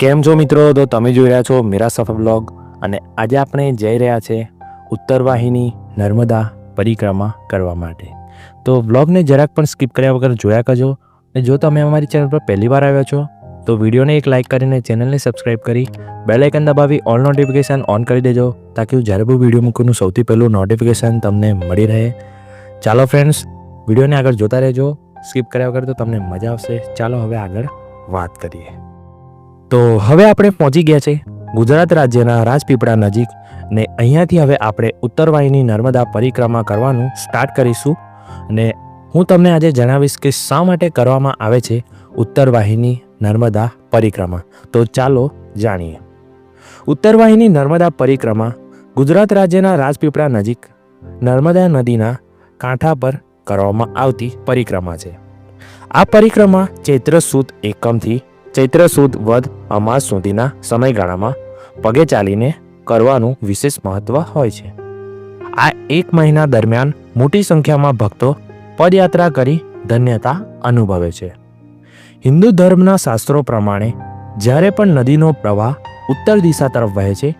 કેમ છો મિત્રો? તો તમે જોઈ રહ્યા છો મેરા સફર બ્લોગ અને આજે આપણે જઈ રહ્યા છે ઉત્તર વાહિની નર્મદા પરિક્રમા કરવા માટે. તો બ્લોગને જરાક પણ સ્કીપ કર્યા વગર જોયા કરજો અને જો તમે અમારી ચેનલ પર પહેલી વાર આવ્યા છો, તો વિડીયોને એક લાઇક કરીને ચેનલને સબસ્ક્રાઇબ કરી બેલ આઇકન દબાવી ઓલ નોટિફિકેશન ઓન કરી દેજો તાકી હું જ્યારે પણ વીડિયો મૂકું સૌથી પહેલું નોટિફિકેશન તમને મળી રહે. ચાલો ફ્રેન્ડ્સ વિડીયોને આગળ જોતા રહેજો. સ્કીપ કર્યા વગર તો તમને મજા આવશે. ચાલો હવે આગળ વાત કરીએ. તો હવે આપણે પહોંચી ગયા છે ગુજરાત રાજ્યના રાજપીપળા નજીક ને અહીંયાથી હવે આપણે ઉત્તરવાહિની નર્મદા પરિક્રમા કરવાનું સ્ટાર્ટ કરીશું અને હું તમને આજે જણાવીશ કે શા માટે કરવામાં આવે છે ઉત્તર વાહિની નર્મદા પરિક્રમા. તો ચાલો જાણીએ. ઉત્તર વાહિની નર્મદા પરિક્રમા ગુજરાત રાજ્યના રાજપીપળા નજીક નર્મદા નદીના કાંઠા પર કરવામાં આવતી પરિક્રમા છે. આ પરિક્રમા ચૈત્ર સુદ એકમથી ચૈત્ર સુદ વધ અમાસ સુધીના સમયગાળામાં પગે ચાલીને કરવાનું વિશેષ મહત્વ હોય છે. આ એક મહિના દરમિયાન મોટી સંખ્યામાં ભક્તો પદયાત્રા કરી ધન્યતા અનુભવે છે. હિન્દુ ધર્મના શાસ્ત્રો પ્રમાણે જ્યારે પણ નદીનો પ્રવાહ ઉત્તર દિશા તરફ વહે છે,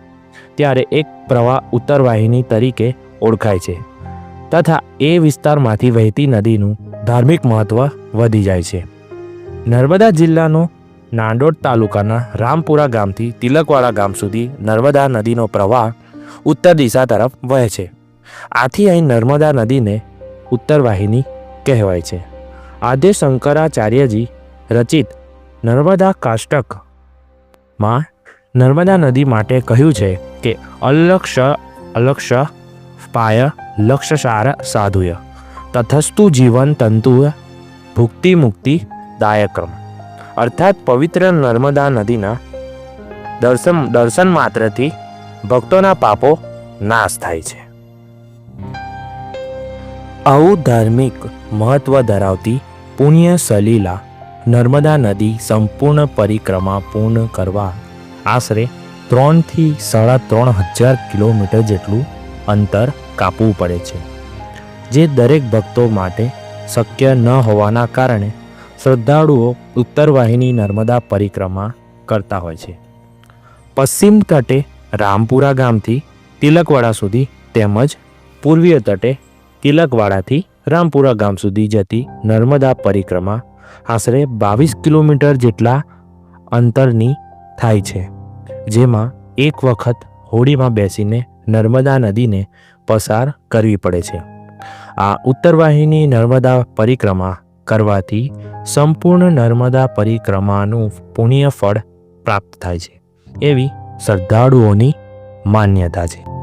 ત્યારે એક પ્રવાહ ઉત્તર વાહિની તરીકે ઓળખાય છે તથા એ વિસ્તારમાંથી વહેતી નદીનું ધાર્મિક મહત્વ વધી જાય છે. નર્મદા જિલ્લાનો નાંદોદ તાલુકાના રામપુરા ગામથી તિલકવાડા ગામ સુધી નર્મદા નદીનો પ્રવાહ ઉત્તર દિશા તરફ વહે છે. આથી અહીં નર્મદા નદીને ઉત્તર વાહિની કહેવાય છે. આદ્ય શંકરાચાર્યજી રચિત નર્મદા કાષ્ટકમાં નર્મદા નદી માટે કહ્યું છે કે અલક્ષ અલક્ષ પાય લક્ષસાર સાધુય તથસ્તુ જીવન તંતુ ભુક્તિ મુક્તિ દાયક્રમ અર્થાત પવિત્ર નર્મદા નદીના દર્શન દર્શન માત્રથી ભક્તોના પાપો નાશ થાય છે. આવું ધાર્મિક મહત્વ ધરાવતી પુણ્ય સલીલા નર્મદા નદી સંપૂર્ણ પરિક્રમા પૂર્ણ કરવા આશરે ત્રણથી સાડા ત્રણ હજાર કિલોમીટર જેટલું અંતર કાપવું પડે છે, જે દરેક ભક્તો માટે શક્ય ન હોવાના કારણે શ્રદ્ધાળુઓ ઉત્તર વાહિની નર્મદા પરિક્રમા કરતા હોય છે. પશ્ચિમ તટે રામપુરા ગામથી તિલકવાડા સુધી તેમજ પૂર્વીય તટે તિલકવાડાથી રામપુરા ગામ સુધી જતી નર્મદા પરિક્રમા આશરે બાવીસ કિલોમીટર જેટલા અંતરની થાય છે. જેમાં એક વખત હોડીમાં બેસીને નર્મદા નદીને પસાર કરવી પડે છે. આ ઉત્તરવાહિની નર્મદા પરિક્રમા કરવાથી સંપૂર્ણ નર્મદા પરિક્રમાનું પુણ્ય ફળ પ્રાપ્ત થાય છે. એવી શ્રદ્ધાળુઓની માન્યતા છે.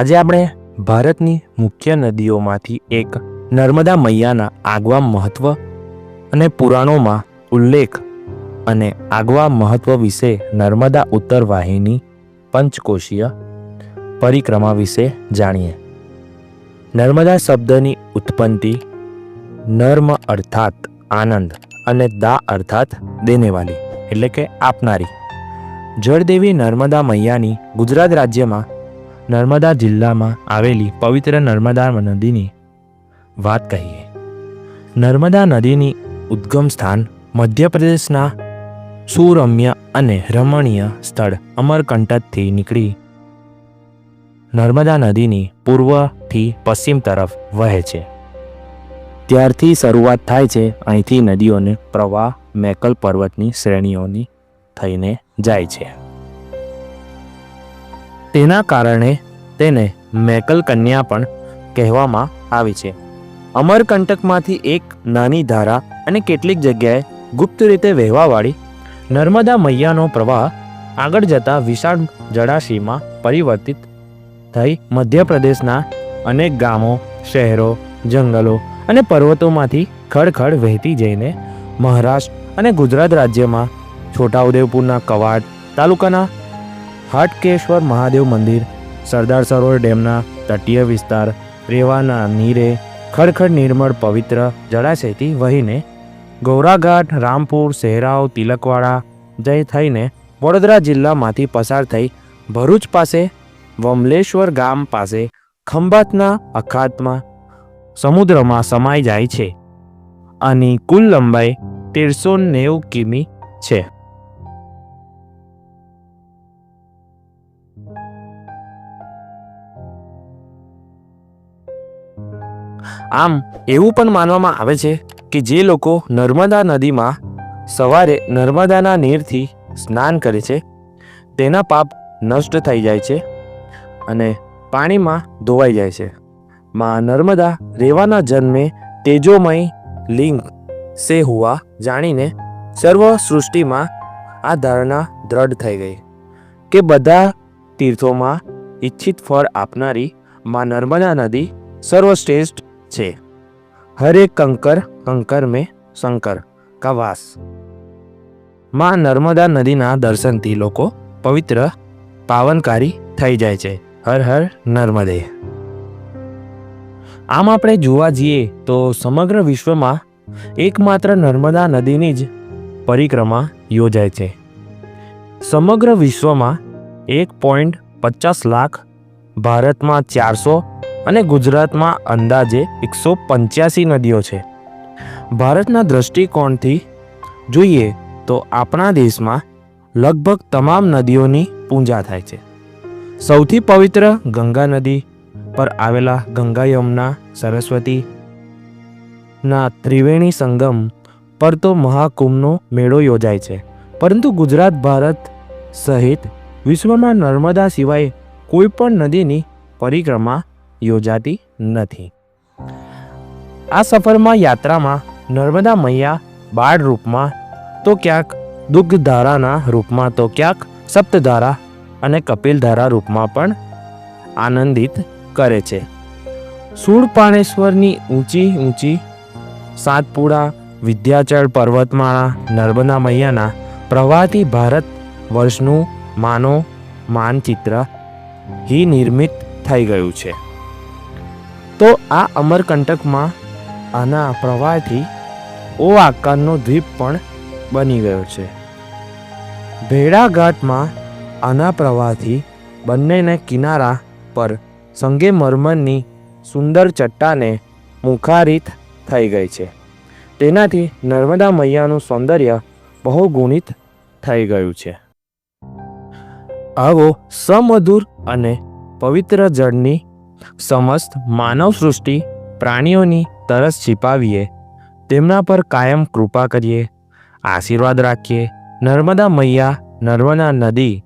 આજે આપણે ભારતની મુખ્ય નદીઓમાંથી એક નર્મદા મૈયાના આગવા મહત્વ અને પુરાણોમાં ઉલ્લેખ અને આગવા મહત્વ વિશે નર્મદા ઉત્તર વાહિની પંચકોશીય પરિક્રમા વિશે જાણીએ. નર્મદા શબ્દની ઉત્પત્તિ નર્મ અર્થાત આનંદ અને દા અર્થાત દેનેવાલી, એટલે કે આપનારી. જળદેવી નર્મદા મૈયાની ગુજરાત રાજ્યમાં નર્મદા જિલ્લામાં આવેલી પવિત્ર નર્મદા નદીની વાત કહીએ. નર્મદા નદીની ઉદ્ગમ સ્થાન મધ્યપ્રદેશના સુરમ્ય અને રમણીય સ્થળ અમરકંટકથી નીકળી નર્મદા નદીની પૂર્વથી પશ્ચિમ તરફ વહે છે. ત્યારથી શરૂઆત થાય છે અહીંથી નદીઓને પ્રવાહ, મેકલ પર્વતની શ્રેણીઓની થઈને જાય છે. તેના કારણે તેને મેકલ કન્યા પણ કહેવામાં આવી છે. અમરકંટકમાંથી એક નાની ધારા અને કેટલીક જગ્યાએ ગુપ્ત રીતે વહેવાવાળી નર્મદા મૈયાનો પ્રવાહ આગળ જતા વિશાળ જળાશયમાં પરિવર્તિત થઈ મધ્યપ્રદેશના અનેક ગામો, શહેરો, જંગલો અને પર્વતોમાંથી ખડખડ વહેતી જઈને મહારાષ્ટ્ર અને ગુજરાત રાજ્યમાં છોટાઉદેપુરના કવાડ તાલુકાના હાટકેશ્વર મહાદેવ મંદિર, સરદાર સરોવર ડેમના તટીય વિસ્તાર, રેવાના નીરે, ખડખડ નિર્મળ પવિત્ર જળાશયથી વહીને ગૌરાઘાટ, રામપુર, સેહરાવ, તિલકવાડા જઈ થઈને વડોદરા જિલ્લામાંથી પસાર થઈ ભરૂચ પાસે, વમલેશ્વર ગામ પાસે ખંભાતના અખાતમાં સમુદ્રમાં સમાઈ જાય છે. આની કુલ લંબાઈ તેરસો નેવું કિમી છે. આમ એવું પણ માનવામાં આવે છે કે જે લોકો નર્મદા નદીમાં સવારે નર્મદાના નીરથી સ્નાન કરે છે, તેના પાપ નષ્ટ થઈ જાય છે અને પાણીમાં ધોવાઈ જાય છે. માં નર્મદા રેવાના જન્મે તેજોમય લિંગ સે હુઆ જાણીને સર્વ સૃષ્ટિમાં આ ધારણા દ્રઢ થઈ ગઈ કે બધા તીર્થોમાં ઈચ્છિત ફળ આપનારી માં નર્મદા નદી સર્વશ્રેષ્ઠ છે. હરે કંકર કંકર મેં શંકર કવાસ વાસ. માં નર્મદા નદીના દર્શનથી લોકો પવિત્ર, પાવનકારી થઈ જાય છે. હર હર નર્મદે. આમ આપણે જોવા જઈએ તો સમગ્ર વિશ્વમાં એકમાત્ર નર્મદા નદીની જ પરિક્રમા યોજાય છે. સમગ્ર વિશ્વમાં એક પોઈન્ટ પચાસ લાખ ભારતમાં ચારસો અને ગુજરાતમાં અંદાજે એકસો પંચ્યાસી નદીઓ છે. ભારતના દૃષ્ટિકોણથી જોઈએ તો આપણા દેશમાં લગભગ તમામ નદીઓની પૂજા થાય છે. સૌથી પવિત્ર ગંગા નદી પર આવેલા ગંગા યમુના, સરસ્વતી ના ત્રિવેણી સંગમ પર તો મહાકુંભનો મેળો યોજાય છે. પરંતુ ગુજરાત, ભારત સહિત વિશ્વમાં નર્મદા સિવાય કોઈ પણ નદીની પરિક્રમા યોજાતી નથી. આ સફરમાં યાત્રામાં નર્મદા મૈયા બાળ રૂપમાં તો ક્યાંક દુગ્ધધારાના રૂપમાં તો ક્યાંક સપ્તધારા અને કપિલધારા રૂપમાં પણ આનંદિત કરે છે. શૂળપાણેશ્વરની ઊંચી ઊંચી સાતપુડા, વિદ્યાચળ પર્વતમાળા, નર્મદા મૈયાના પ્રવાહથી ભારત વર્ષનું માનો માનચિત્ર હી નિર્મિત થઈ ગયું છે. તો આ અમરકંટકમાં આના પ્રવાહથી ઓ આકારનો દ્વીપ પણ બની ગયો છે. ભેડાઘાટમાં આના પ્રવાહથી બંનેને કિનારા પર સંગે મરમરની સુંદર ચટ્ટાને મુખારિત થઈ ગઈ છે. તેનાથી નર્મદા મૈયાનું સૌંદર્ય બહુ ગુણિત થઈ ગયું છે. આવો સમધુર અને પવિત્ર જળની સમસ્ત માનવ સૃષ્ટિ પ્રાણીઓની તરસ છીપાવીએ, તેમના પર કાયમ કૃપા કરીએ, આશીર્વાદ રાખીએ. નર્મદા મૈયા, નર્મદા નદી,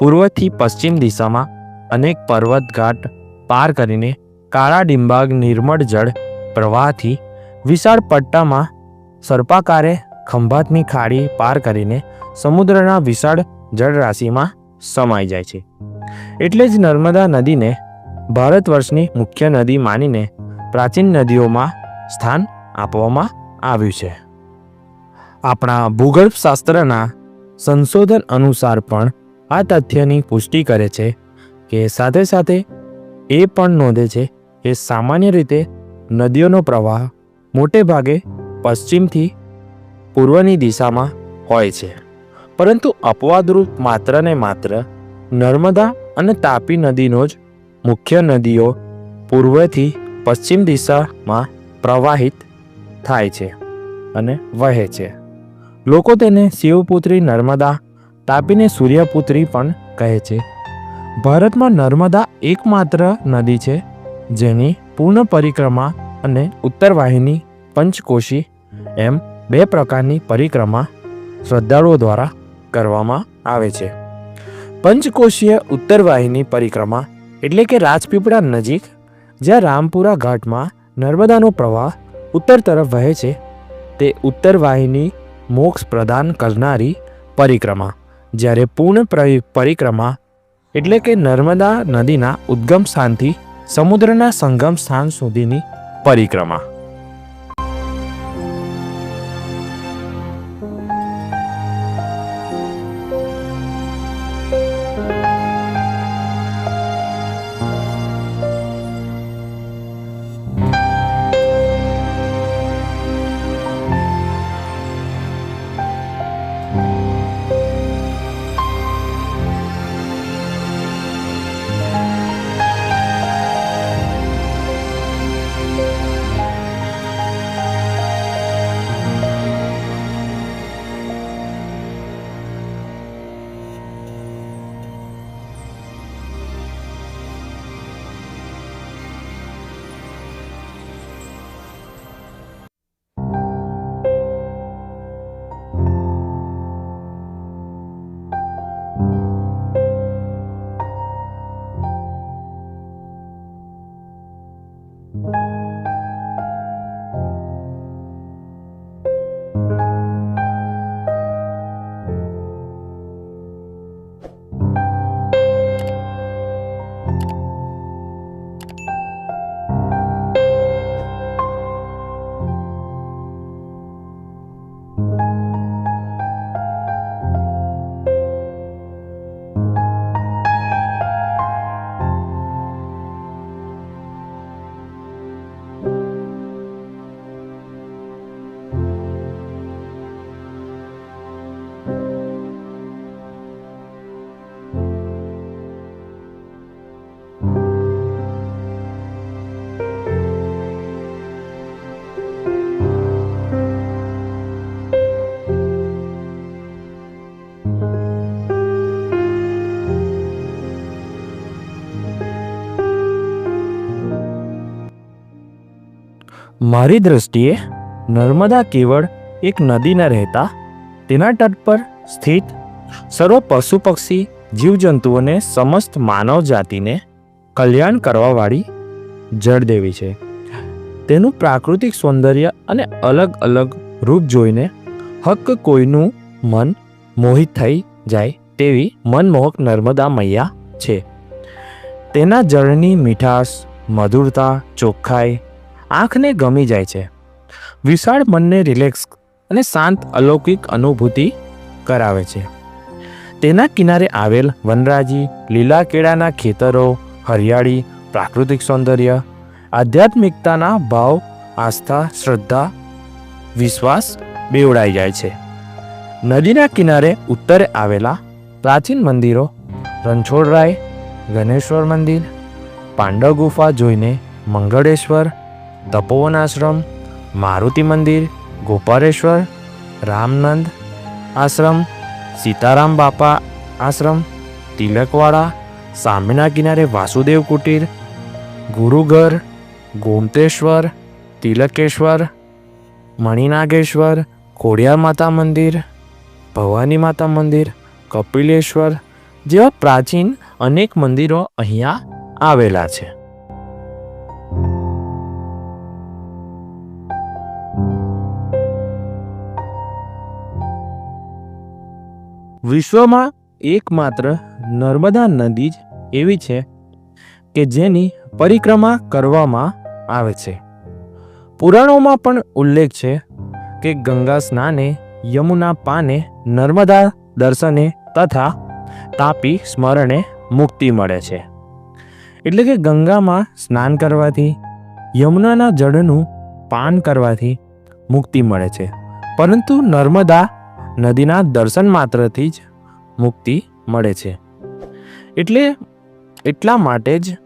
પૂર્વથી પશ્ચિમ દિશામાં અનેક પર્વત ઘાટ પાર કરીને કાળા ડિંબાગ નિર્મળ જળ પ્રવાહથી વિશાળ પટ્ટામાં સર્પાકારે ખંભાતની ખાડી પાર કરીને સમુદ્રના વિશાળ જળરાશિમાં સમાઈ જાય છે. એટલે જ નર્મદા નદીને ભારત વર્ષની મુખ્ય નદી માનીને પ્રાચીન નદીઓમાં સ્થાન આપવામાં આવ્યું છે. આપણા ભૂગર્ભશાસ્ત્રના સંશોધન અનુસાર પણ આ તથ્યની પુષ્ટિ કરે છે કે સાથે સાથે એ પણ નોંધે છે કે સામાન્ય રીતે નદીઓનો પ્રવાહ મોટે ભાગે પશ્ચિમથી પૂર્વની દિશામાં હોય છે. પરંતુ અપવાદરૂપ માત્ર ને માત્ર નર્મદા અને તાપી નદીનો જ મુખ્ય નદીઓ પૂર્વથી પશ્ચિમ દિશામાં પ્રવાહિત થાય છે અને વહે છે. લોકો તેને શિવપુત્રી નર્મદા તાપીને સૂર્યપુત્રી પણ કહે છે. ભારતમાં નર્મદા એકમાત્ર નદી છે, જેની પૂર્ણ પરિક્રમા અને ઉત્તરવાહિની પંચકોશી એમ બે પ્રકારની પરિક્રમા શ્રદ્ધાળુઓ દ્વારા કરવામાં આવે છે. પંચકોશીય ઉત્તરવાહિની પરિક્રમા એટલે કે રાજપીપળા નજીક, જ્યાં રામપુરા ઘાટમાં નર્મદાનો પ્રવાહ ઉત્તર તરફ વહે છે, તે ઉત્તરવાહિની મોક્ષ પ્રદાન કરનારી પરિક્રમા, જ્યારે પૂર્ણ પરિક્રમા એટલે કે નર્મદા નદીના ઉદ્ગમ સ્થાનથી સમુદ્રના સંગમ સ્થાન સુધીની પરિક્રમા. મારી દ્રષ્ટિએ નર્મદા કેવળ એક નદી રહેતા, તેના તટ પર સ્થિત સર્વ પશુ પક્ષી જીવજંતુઓને સમસ્ત માનવ જાતિને કલ્યાણ કરવાવાળી જળદેવી છે. તેનું પ્રાકૃતિક સૌંદર્ય અને અલગ અલગ રૂપ જોઈને હક્ક કોઈનું મન મોહિત થઈ જાય તેવી મનમોહક નર્મદા મૈયા છે. તેના જળની મીઠાશ, મધુરતા, ચોખ્ખાઈ આંખને ગમી જાય છે. વિશાળ મનને રિલેક્સ અને શાંત અલૌકિક અનુભૂતિ કરાવે છે. તેના કિનારે આવેલ વનરાજી લીલા કેળાના ખેતરો, હરિયાળી, પ્રાકૃતિક સૌંદર્ય, આધ્યાત્મિકતાના ભાવ, આસ્થા, શ્રદ્ધા, વિશ્વાસ બેવડાઈ જાય છે. નદીના કિનારે ઉત્તરે આવેલા પ્રાચીન મંદિરો રણછોડરાય, ગણેશ્વર મંદિર, પાંડવ ગુફા જોઈને મંગળેશ્વર તપોવન આશ્રમ, મારુતિ મંદિર, ગોપાલેશ્વર, રામનંદ આશ્રમ, સીતારામ બાપા આશ્રમ, તિલકવાડા, સામેના કિનારે વાસુદેવ કુટીર, ગુરુઘર, ગોમતેશ્વર, તિલકેશ્વર, મણિનાગેશ્વર, ખોડિયાર માતા મંદિર, ભવાની માતા મંદિર, કપિલેશ્વર જેવા પ્રાચીન અનેક મંદિરો અહીંયા આવેલા છે. વિશ્વમાં એકમાત્ર નર્મદા નદી જ એવી છે કે જેની પરિક્રમા કરવામાં આવે છે. પુરાણોમાં પણ ઉલ્લેખ છે કે ગંગા સ્નાને, યમુના પાને, નર્મદા દર્શને તથા તાપી સ્મરણે મુક્તિ મળે છે. એટલે કે ગંગામાં સ્નાન કરવાથી, યમુનાના જળનું પાન કરવાથી મુક્તિ મળે છે. પરંતુ નર્મદા નદીના દર્શન માત્રથી જ મુક્તિ મળે છે. એટલે એટલા માટે જ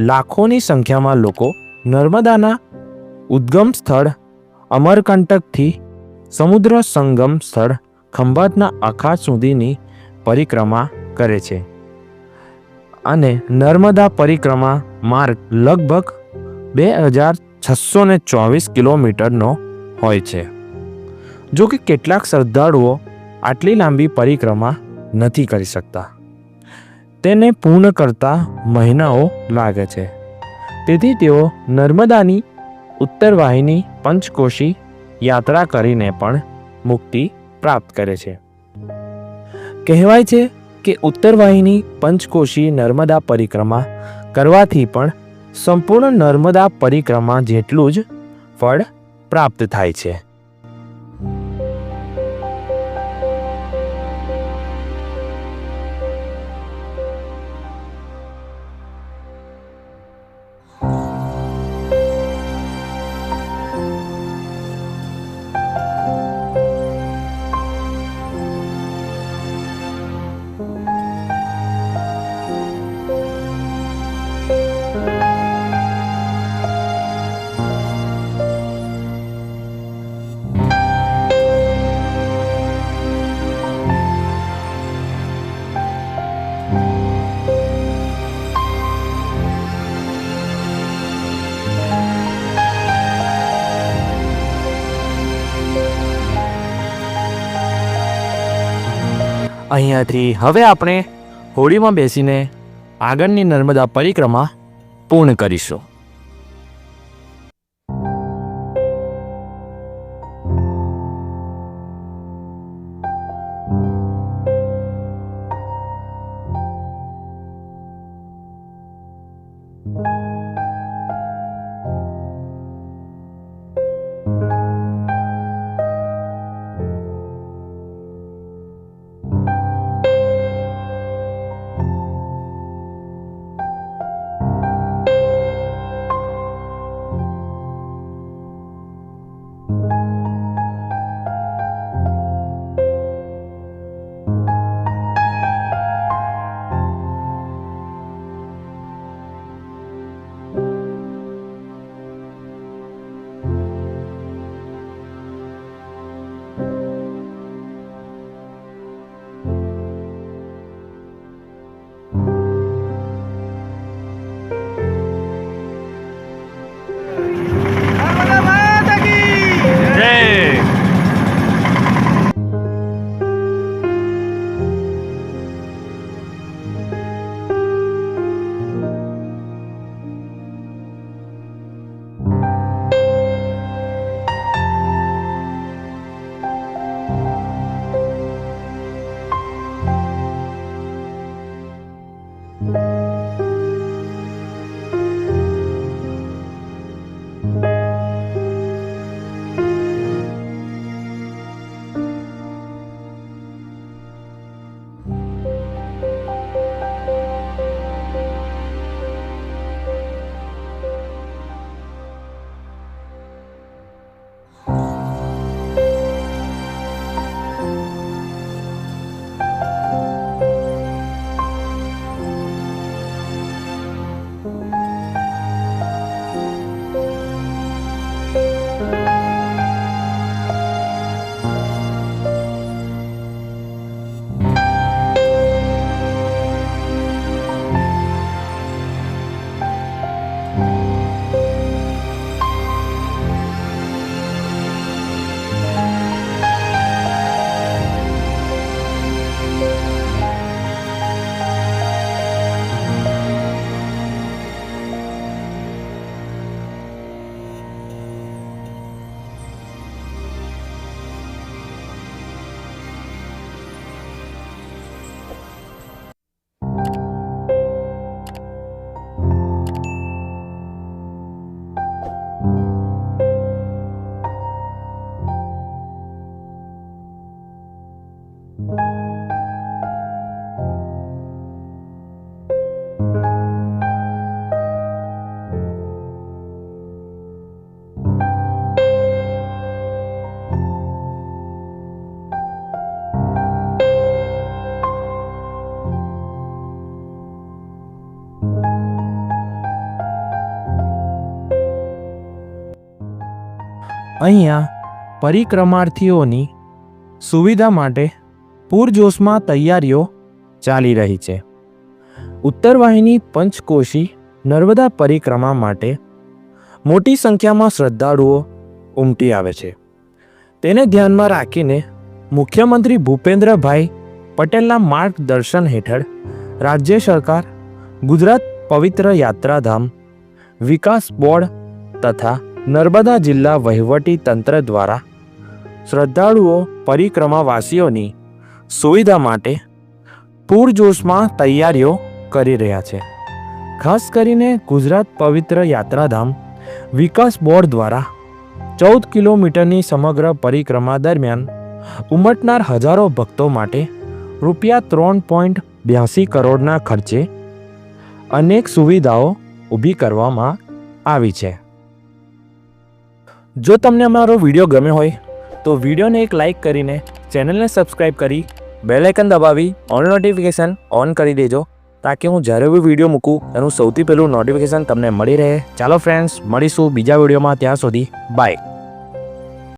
લાખોની સંખ્યામાં લોકો નર્મદાના ઉદ્ગમ સ્થળ અમરકંટકથી સમુદ્ર સંગમ સ્થળ ખંભાતના અખાત સુધીની પરિક્રમા કરે છે. અને નર્મદા પરિક્રમા માર્ગ લગભગ બે હજાર છસો ચોવીસ કિલોમીટરનો હોય છે. જો કે કેટલાક શ્રદ્ધાળુઓ આટલી લાંબી પરિક્રમા નથી કરી શકતા. તેને પૂર્ણ કરતા મહિનાઓ લાગે છે. તેથી તેઓ નર્મદાની ઉત્તર વાહિની પંચકોશી યાત્રા કરીને પણ મુક્તિ પ્રાપ્ત કરે છે. કહેવાય છે કે ઉત્તર વાહિની પંચકોશી નર્મદા પરિક્રમા કરવાથી પણ સંપૂર્ણ નર્મદા પરિક્રમા જેટલું જ ફળ પ્રાપ્ત થાય છે. અહીંયાથી હવે આપણે હોળીમાં બેસીને આગળની નર્મદા પરિક્રમા પૂર્ણ કરીશું. અહીંયા પરિક્રમાર્થીઓની સુવિધા માટે પૂરજોશમાં તૈયારીઓ ચાલી રહી છે. ઉત્તરવાહિની પંચકોશી નર્મદા પરિક્રમા માટે મોટી સંખ્યામાં શ્રદ્ધાળુઓ ઉમટી આવે છે. તેને ધ્યાનમાં રાખીને મુખ્યમંત્રી ભૂપેન્દ્રભાઈ પટેલના માર્ગદર્શન હેઠળ રાજ્ય સરકાર ગુજરાત પવિત્ર યાત્રાધામ વિકાસ બોર્ડ તથા નર્મદા જિલ્લા વહીવટી તંત્ર દ્વારા શ્રદ્ધાળુઓ, પરિક્રમાવાસીઓની સુવિધા માટે પૂરજોશમાં તૈયારીઓ કરી રહ્યા છે. ખાસ કરીને ગુજરાત પવિત્ર યાત્રાધામ વિકાસ બોર્ડ દ્વારા ચૌદ કિલોમીટરની સમગ્ર પરિક્રમા દરમિયાન ઉમટનાર હજારો ભક્તો માટે રૂપિયા ત્રણ પોઈન્ટ બ્યાસી કરોડના ખર્ચે અનેક સુવિધાઓ ઊભી કરવામાં આવી છે. જો તમને અમારો વીડિયો ગમ્યો હોય, તો વિડીયોને એક લાઇક કરીને ચેનલને સબસ્ક્રાઈબ કરી બેલાઇકન દબાવી ઓન નોટિફિકેશન ઓન કરી દેજો તાકે હું જ્યારે બી વીડિયો મૂકું, એનું સૌથી પહેલું નોટિફિકેશન તમને મળી રહે. ચાલો ફ્રેન્ડ્સ મળીશું બીજા વિડીયોમાં ત્યાં સુધી. બાય